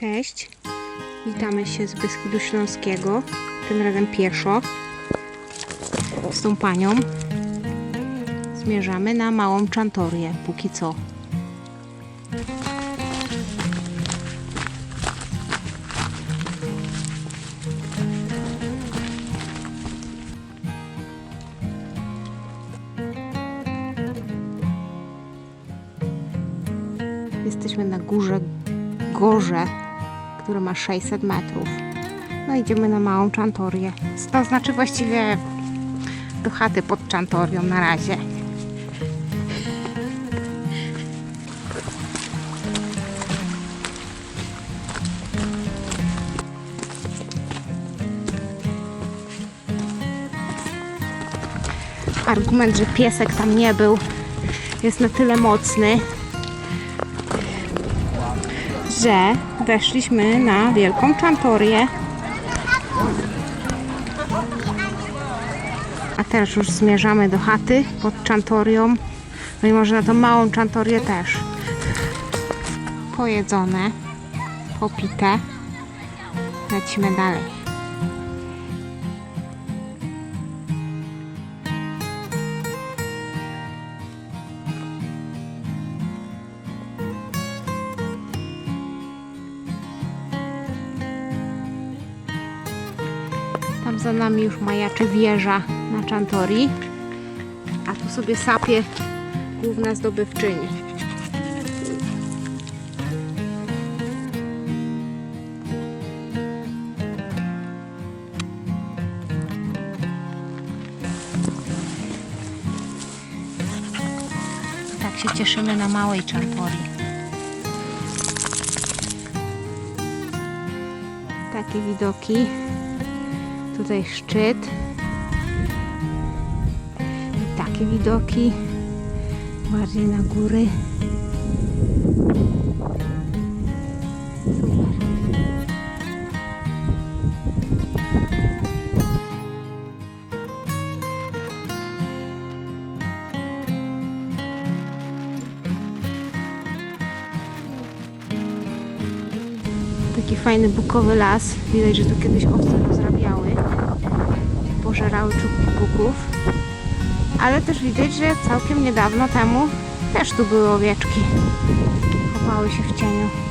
Cześć, witamy się z Beskidu Śląskiego, tym razem pieszo, z tą panią. Zmierzamy na Małą Czantorię, póki co. Jesteśmy na górze Gorze, która ma 600 metrów. No idziemy na Małą Czantorię. To znaczy właściwie do chaty pod Czantorią na razie. Argument, że piesek tam nie był, jest na tyle mocny, że weszliśmy na Wielką Czantorię. A teraz już zmierzamy do chaty pod Czantorią. No i może na tą małą Czantorię też. Pojedzone, popite. Lecimy dalej. Tam za nami już majaczy wieża na Czantori. A tu sobie sapie główna zdobywczyni. Tak się cieszymy na małej Czantori. Takie widoki. Tutaj szczyt. I takie widoki. Bardziej na góry. Taki fajny bukowy las. Widać, że tu kiedyś owce. Pożerały czubki buków. Ale też widać, że całkiem niedawno temu też tu były owieczki. Chowały się w cieniu.